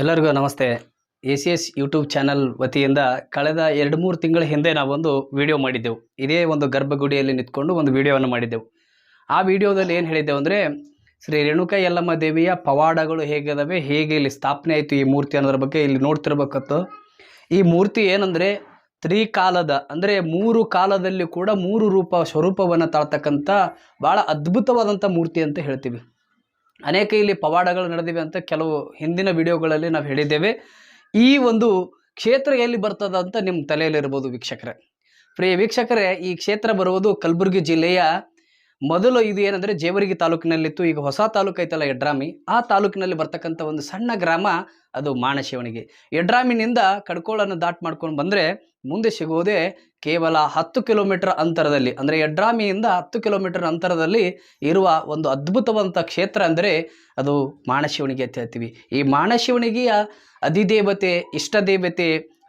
ಎಲ್ಲರಿಗೂ ನಮಸ್ತೆ. A C S YouTube channel ವತಿಯಿಂದ ಕಳೆದ ಎರಡು ಮೂರು ತಿಂಗಳ ಹಿಂದೆ ನಾವೊಂದು ವಿಡಿಯೋ ಮಾಡಿದ್ದೆವು. ಇದೇ ಒಂದು ಗರ್ಭಗುಡಿಯಲ್ಲಿ ನಿಂತ್ಕೊಂಡು ಒಂದು ವಿಡಿಯೋವನ್ನು ಮಾಡಿದ್ದೆವು. ಆ ವಿಡಿಯೋದಲ್ಲಿ ಏನು ಹೇಳಿದ್ದೆವು ಅಂದರೆ, ಶ್ರೀ ರೇಣುಕ ಯಲ್ಲಮ್ಮ ದೇವಿಯ ಪವಾಡಗಳು ಹೇಗಿದ್ದಾವೆ ಹೇಗೆ ಇಲ್ಲಿ ಸ್ಥಾಪನೆ ಆಯಿತು ಈ ಮೂರ್ತಿ ಅನ್ನೋದ್ರ ಬಗ್ಗೆ ಇಲ್ಲಿ ನೋಡ್ತಿರ್ಬೇಕತ್ತು. ಈ ಮೂರ್ತಿ ಏನಂದರೆ, ತ್ರಿಕಾಲದ, ಅಂದರೆ ಮೂರು ಕಾಲದಲ್ಲಿ ಕೂಡ ಮೂರು ರೂಪ ಸ್ವರೂಪವನ್ನು ತಾಳ್ತಕ್ಕಂಥ ಭಾಳ ಅದ್ಭುತವಾದಂಥ ಮೂರ್ತಿ ಅಂತ ಹೇಳ್ತೀವಿ. ಅನೇಕ ಇಲ್ಲಿ ಪವಾಡಗಳು ನಡೆದಿವೆ ಅಂತ ಕೆಲವು ಹಿಂದಿನ ವಿಡಿಯೋಗಳಲ್ಲಿ ನಾವು ಹೇಳಿದ್ದೇವೆ. ಈ ಒಂದು ಕ್ಷೇತ್ರ ಎಲ್ಲಿ ಬರ್ತದ ಅಂತ ನಿಮ್ಮ ತಲೆಯಲ್ಲಿರ್ಬೋದು ವೀಕ್ಷಕರೇ. ಪ್ರಿಯ ವೀಕ್ಷಕರೇ, ಈ ಕ್ಷೇತ್ರ ಬರುವುದು ಕಲಬುರಗಿ ಜಿಲ್ಲೆಯ ಮೊದಲು ಇದು ಏನಂದರೆ ಜೇವರ್ಗಿ ತಾಲೂಕಿನಲ್ಲಿತ್ತು, ಈಗ ಹೊಸ ತಾಲೂಕು ಐತಲ್ಲ ಯಡ್ರಾಮಿ. ಆ ತಾಲೂಕಿನಲ್ಲಿ ಬರ್ತಕ್ಕಂಥ ಒಂದು ಸಣ್ಣ ಗ್ರಾಮ ಅದು ಮಾಣಶಿವಣಿಗೆ. ಯಡ್ರಾಮಿನಿಂದ ಕಡ್ಕೋಳನ್ನು ದಾಟ್ ಮಾಡ್ಕೊಂಡು ಬಂದರೆ ಮುಂದೆ ಸಿಗುವುದೇ ಕೇವಲ ಹತ್ತು ಕಿಲೋಮೀಟರ್ ಅಂತರದಲ್ಲಿ, ಅಂದರೆ ಯಡ್ರಾಮಿಯಿಂದ ಹತ್ತು ಕಿಲೋಮೀಟರ್ ಅಂತರದಲ್ಲಿ ಇರುವ ಒಂದು ಅದ್ಭುತವಂತ ಕ್ಷೇತ್ರ ಅಂದರೆ ಅದು ಮಾಣಶಿವಣಿಗೆ ಅಂತ ಹೇಳ್ತೀವಿ. ಈ ಮಾಣಶಿವಣಿಗೆಯ ಅಧಿದೇವತೆ, ಇಷ್ಟದೇವತೆ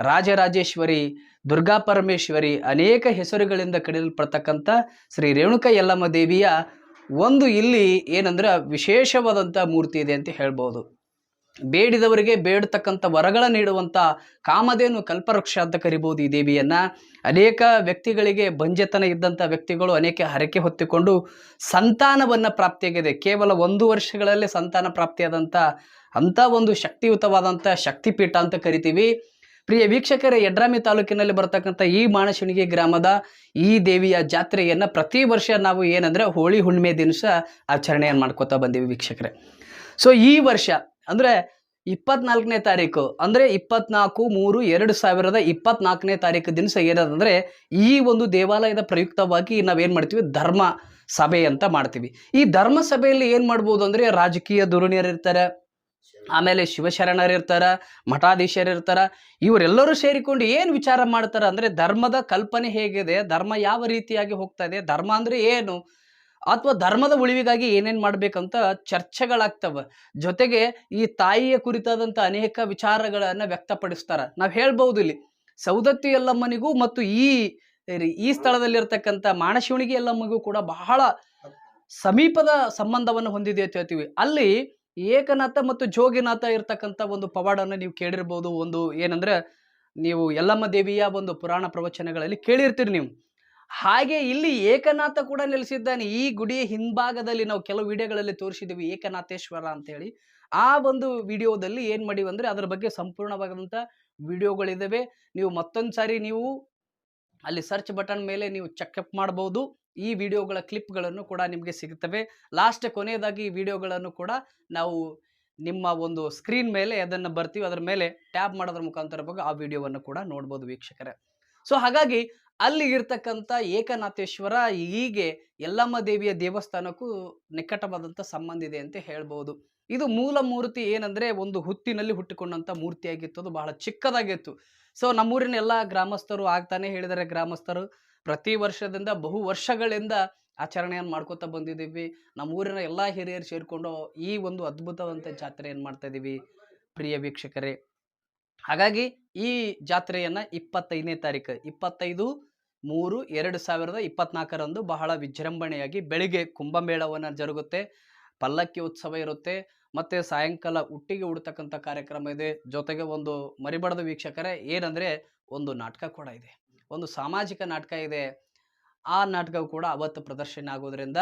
ರಾಜರಾಜೇಶ್ವರಿ ದುರ್ಗಾ ಪರಮೇಶ್ವರಿ ಅನೇಕ ಹೆಸರುಗಳಿಂದ ಕರೆಯಲ್ಪಡ್ತಕ್ಕಂಥ ಶ್ರೀ ರೇಣುಕ ಯಲ್ಲಮ್ಮ ದೇವಿಯ ಒಂದು ಇಲ್ಲಿ ಏನಂದ್ರೆ ವಿಶೇಷವಾದಂಥ ಮೂರ್ತಿ ಇದೆ ಅಂತ ಹೇಳ್ಬೋದು. ಬೇಡಿದವರಿಗೆ ಬೇಡತಕ್ಕಂಥ ವರಗಳ ನೀಡುವಂಥ ಕಾಮಧೇನು ಕಲ್ಪವೃಕ್ಷ ಅಂತ ಕರಿಬೋದು ಈ ದೇವಿಯನ್ನ. ಅನೇಕ ವ್ಯಕ್ತಿಗಳಿಗೆ ಬಂಜೆತನ ಇದ್ದಂಥ ವ್ಯಕ್ತಿಗಳು ಅನೇಕ ಹರಕೆ ಹೊತ್ತಿಕೊಂಡು ಸಂತಾನವನ್ನು ಪ್ರಾಪ್ತಿಯಾಗಿದೆ. ಕೇವಲ ಒಂದು ವರ್ಷಗಳಲ್ಲೇ ಸಂತಾನ ಪ್ರಾಪ್ತಿಯಾದಂಥ ಅಂಥ ಒಂದು ಶಕ್ತಿಯುತವಾದಂಥ ಶಕ್ತಿಪೀಠ ಅಂತ ಕರಿತೀವಿ. ಪ್ರಿಯ ವೀಕ್ಷಕರೇ ಯಡ್ರಾಮಿ ತಾಲೂಕಿನಲ್ಲಿ ಬರ್ತಕ್ಕಂಥ ಈ ಮಾಣಶಿಣಿಗೆ ಗ್ರಾಮದ ಈ ದೇವಿಯ ಜಾತ್ರೆಯನ್ನು ಪ್ರತಿ ವರ್ಷ ನಾವು ಏನಂದರೆ ಹೋಳಿ ಹುಣ್ಣಿಮೆ ದಿವಸ ಆಚರಣೆಯನ್ನು ಮಾಡ್ಕೋತಾ ಬಂದೀವಿ ವೀಕ್ಷಕರೇ. ಸೊ ಈ ವರ್ಷ ಅಂದರೆ ಇಪ್ಪತ್ನಾಲ್ಕನೇ ತಾರೀಕು, ಅಂದರೆ ಇಪ್ಪತ್ನಾಲ್ಕು ಮೂರು ಎರಡು ಸಾವಿರದ ಇಪ್ಪತ್ನಾಲ್ಕನೇ ತಾರೀಕು ದಿವಸ ಏನದಂದರೆ ಈ ಒಂದು ದೇವಾಲಯದ ಪ್ರಯುಕ್ತವಾಗಿ ನಾವೇನು ಮಾಡ್ತೀವಿ, ಧರ್ಮ ಸಭೆ ಅಂತ ಮಾಡ್ತೀವಿ. ಈ ಧರ್ಮ ಸಭೆಯಲ್ಲಿ ಏನು ಮಾಡ್ಬೋದು ಅಂದರೆ ರಾಜಕೀಯ ಧೋರಣಿಯರಿರ್ತಾರೆ ಆಮೇಲೆ ಶಿವಶರಣರು ಇರ್ತಾರ, ಮಠಾಧೀಶರು ಇರ್ತಾರ, ಇವರೆಲ್ಲರೂ ಸೇರಿಕೊಂಡು ಏನು ವಿಚಾರ ಮಾಡ್ತಾರೆ ಅಂದರೆ ಧರ್ಮದ ಕಲ್ಪನೆ ಹೇಗಿದೆ, ಧರ್ಮ ಯಾವ ರೀತಿಯಾಗಿ ಹೋಗ್ತಾ ಇದೆ, ಧರ್ಮ ಅಂದರೆ ಏನು, ಅಥವಾ ಧರ್ಮದ ಉಳಿವಿಗಾಗಿ ಏನೇನು ಮಾಡ್ಬೇಕಂತ ಚರ್ಚೆಗಳಾಗ್ತವೆ. ಜೊತೆಗೆ ಈ ತಾಯಿಯ ಕುರಿತಾದಂಥ ಅನೇಕ ವಿಚಾರಗಳನ್ನು ವ್ಯಕ್ತಪಡಿಸ್ತಾರೆ. ನಾವು ಹೇಳ್ಬೋದು ಇಲ್ಲಿ, ಸೌದತ್ತಿ ಎಲ್ಲಮ್ಮನಿಗೂ ಮತ್ತು ಈ ಈ ಸ್ಥಳದಲ್ಲಿರ್ತಕ್ಕಂಥ ಮಾಣಶಿವಣಿಗೆ ಎಲ್ಲಮ್ಮಗೂ ಕೂಡ ಬಹಳ ಸಮೀಪದ ಸಂಬಂಧವನ್ನು ಹೊಂದಿದೆ ಅಂತ ಹೇಳ್ತೀವಿ. ಅಲ್ಲಿ ಏಕನಾಥ ಮತ್ತು ಜೋಗಿನಾಥ ಇರ್ತಕ್ಕಂಥ ಒಂದು ಪವಾಡನ್ನು ನೀವು ಕೇಳಿರ್ಬೋದು. ಒಂದು ಏನಂದ್ರೆ, ನೀವು ಯಲ್ಲಮ್ಮ ದೇವಿಯ ಒಂದು ಪುರಾಣ ಪ್ರವಚನಗಳಲ್ಲಿ ಕೇಳಿರ್ತೀರಿ ನೀವು. ಹಾಗೆ ಇಲ್ಲಿ ಏಕನಾಥ ಕೂಡ ನೆಲೆಸಿದ್ದಾನೆ. ಈ ಗುಡಿಯ ಹಿಂಭಾಗದಲ್ಲಿ ನಾವು ಕೆಲವು ವಿಡಿಯೋಗಳಲ್ಲಿ ತೋರಿಸಿದ್ದೀವಿ, ಏಕನಾಥೇಶ್ವರ ಅಂತೇಳಿ. ಆ ಒಂದು ವಿಡಿಯೋದಲ್ಲಿ ಏನು ಮಾಡಿವಿ ಅಂದರೆ, ಅದರ ಬಗ್ಗೆ ಸಂಪೂರ್ಣವಾದಂಥ ವಿಡಿಯೋಗಳಿದ್ದಾವೆ ನೀವು ಮತ್ತೊಂದು ಸಾರಿ ನೀವು ಅಲ್ಲಿ ಸರ್ಚ್ ಬಟನ್ ಮೇಲೆ ನೀವು ಚೆಕಪ್ ಮಾಡ್ಬೋದು. ಈ ವಿಡಿಯೋಗಳ ಕ್ಲಿಪ್ಗಳನ್ನು ಕೂಡ ನಿಮಗೆ ಸಿಗುತ್ತವೆ ಲಾಸ್ಟ್ ಕೊನೆಯದಾಗಿ ಈ ವಿಡಿಯೋಗಳನ್ನು ಕೂಡ ನಾವು ನಿಮ್ಮ ಒಂದು ಸ್ಕ್ರೀನ್ ಮೇಲೆ ಅದನ್ನು ಬರ್ತೀವಿ. ಅದರ ಮೇಲೆ ಟ್ಯಾಬ್ ಮಾಡೋದ್ರ ಮುಖಾಂತರ ಬಗ್ಗೆ ಆ ವಿಡಿಯೋವನ್ನು ಕೂಡ ನೋಡ್ಬೋದು ವೀಕ್ಷಕರೇ. ಸೊ ಹಾಗಾಗಿ ಅಲ್ಲಿ ಇರ್ತಕ್ಕಂಥ ಏಕನಾಥೇಶ್ವರ ಹೀಗೆ ಯಲ್ಲಮ್ಮ ದೇವಿಯ ದೇವಸ್ಥಾನಕ್ಕೂ ನಿಕಟವಾದಂಥ ಸಂಬಂಧ ಇದೆ ಅಂತ ಹೇಳ್ಬೋದು. ಇದು ಮೂಲ ಮೂರ್ತಿ ಏನಂದ್ರೆ ಒಂದು ಹುತ್ತಿನಲ್ಲಿ ಹುಟ್ಟಿಕೊಂಡಂಥ ಮೂರ್ತಿಯಾಗಿತ್ತು. ಅದು ಬಹಳ ಚಿಕ್ಕದಾಗಿತ್ತು. ಸೊ ನಮ್ಮೂರಿನ ಎಲ್ಲ ಗ್ರಾಮಸ್ಥರು ಆಗ್ತಾನೆ ಹೇಳಿದರೆ ಗ್ರಾಮಸ್ಥರು. ಪ್ರತಿ ವರ್ಷದಿಂದ ಬಹು ವರ್ಷಗಳಿಂದ ಆಚರಣೆಯನ್ನು ಮಾಡ್ಕೋತಾ ಬಂದಿದ್ದೀವಿ. ನಮ್ಮೂರಿನ ಎಲ್ಲ ಹಿರಿಯರು ಸೇರಿಕೊಂಡು ಈ ಒಂದು ಅದ್ಭುತವಂತ ಜಾತ್ರೆಯನ್ನು ಮಾಡ್ತಾ ಇದ್ದೀವಿ ಪ್ರಿಯ ವೀಕ್ಷಕರೇ. ಹಾಗಾಗಿ ಈ ಜಾತ್ರೆಯನ್ನು ಇಪ್ಪತ್ತೈದನೇ ತಾರೀಕು ಇಪ್ಪತ್ತೈದು ಮೂರು ಎರಡು ಸಾವಿರದ ಇಪ್ಪತ್ನಾಲ್ಕರಂದು ಬಹಳ ವಿಜೃಂಭಣೆಯಾಗಿ ಬೆಳಿಗ್ಗೆ ಕುಂಭಮೇಳವನ್ನು ಜರುಗುತ್ತೆ. ಪಲ್ಲಕ್ಕಿ ಉತ್ಸವ ಇರುತ್ತೆ. ಮತ್ತು ಸಾಯಂಕಾಲ ಹುಟ್ಟಿಗೆ ಉಡ್ತಕ್ಕಂಥ ಕಾರ್ಯಕ್ರಮ ಇದೆ. ಜೊತೆಗೆ ಒಂದು ಮರಿಬಡದ ವೀಕ್ಷಕರೇ, ಏನಂದರೆ ಒಂದು ನಾಟಕ ಕೂಡ ಇದೆ. ಒಂದು ಸಾಮಾಜಿಕ ನಾಟಕ ಇದೆ. ಆ ನಾಟಕವು ಕೂಡ ಅವತ್ತು ಪ್ರದರ್ಶನ ಆಗೋದ್ರಿಂದ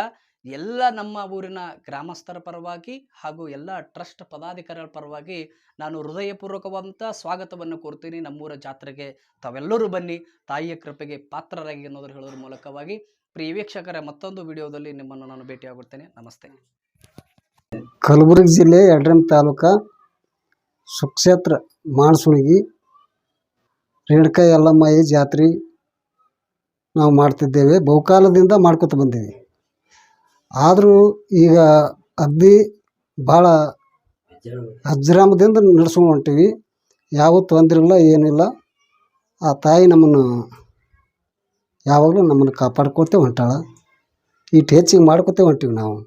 ಎಲ್ಲ ನಮ್ಮ ಊರಿನ ಗ್ರಾಮಸ್ಥರ ಪರವಾಗಿ ಹಾಗೂ ಎಲ್ಲ ಟ್ರಸ್ಟ್ ಪದಾಧಿಕಾರಿಗಳ ಪರವಾಗಿ ನಾನು ಹೃದಯಪೂರ್ವಕವಾದಂಥ ಸ್ವಾಗತವನ್ನು ಕೋರ್ತೀನಿ. ನಮ್ಮೂರ ಜಾತ್ರೆಗೆ ತಾವೆಲ್ಲರೂ ಬನ್ನಿ. ತಾಯಿಯ ಕೃಪೆಗೆ ಪಾತ್ರರಾಗಿ ಅನ್ನೋದ್ರ ಹೇಳೋದ್ರ ಮೂಲಕವಾಗಿ. ಪ್ರಿಯ ವೀಕ್ಷಕರ, ಮತ್ತೊಂದು ವಿಡಿಯೋದಲ್ಲಿ ನಿಮ್ಮನ್ನು ನಾನು ಭೇಟಿಯಾಗುತ್ತೇನೆ ನಮಸ್ತೆ. ಕಲಬುರಗಿ ಜಿಲ್ಲೆ ಯಡ್ರಮ್ ತಾಲೂಕು ಸುಕ್ಷೇತ್ರ ಮಾಣಸುಣಗಿ ರೇಣುಕಾ ಯಲ್ಲಮ್ಮಯ್ಯ ಜಾತ್ರೆ ನಾವು ಮಾಡ್ತಿದ್ದೇವೆ. ಬಹುಕಾಲದಿಂದ ಮಾಡ್ಕೊತ ಬಂದೀವಿ. ಆದರೂ ಈಗ ಅಗ್ದಿ ಭಾಳ ಅಜ್ರಾಮದಿಂದ ನಡೆಸ್ಕೊಂಡು ಹೊಂಟೀವಿ. ಯಾವ ತೊಂದರೆ ಇಲ್ಲ. ಏನಿಲ್ಲ ಆ ತಾಯಿ ನಮ್ಮನ್ನು ಯಾವಾಗಲೂ ನಮ್ಮನ್ನು ಕಾಪಾಡ್ಕೊತೇ ಹೊಂಟಾಳ. ಇಟ್ಟು ಹೆಚ್ಚಿಗೆ ಮಾಡ್ಕೊತೇ ಹೊಂಟೀವಿ ನಾವು.